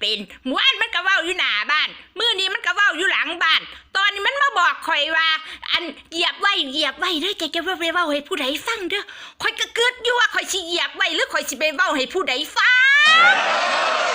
เป็นหมู่บ้านมันก็เว้าอยู่หน้าบ้านมื้อนี้มันก็เว้าอยู่หลังบ้าน ตอนนี้มันมาบอกข่อยว่า อันเหยียบไว้เหยียบไว้เด้อแกจะว่าไปเว้าให้ผู้ใดฟังเด้อข่อยก็เกิดอยู่ว่าข่อยสิเหยียบไว้หรือข่อยสิไปเว้าให้ผู้ใดฟัง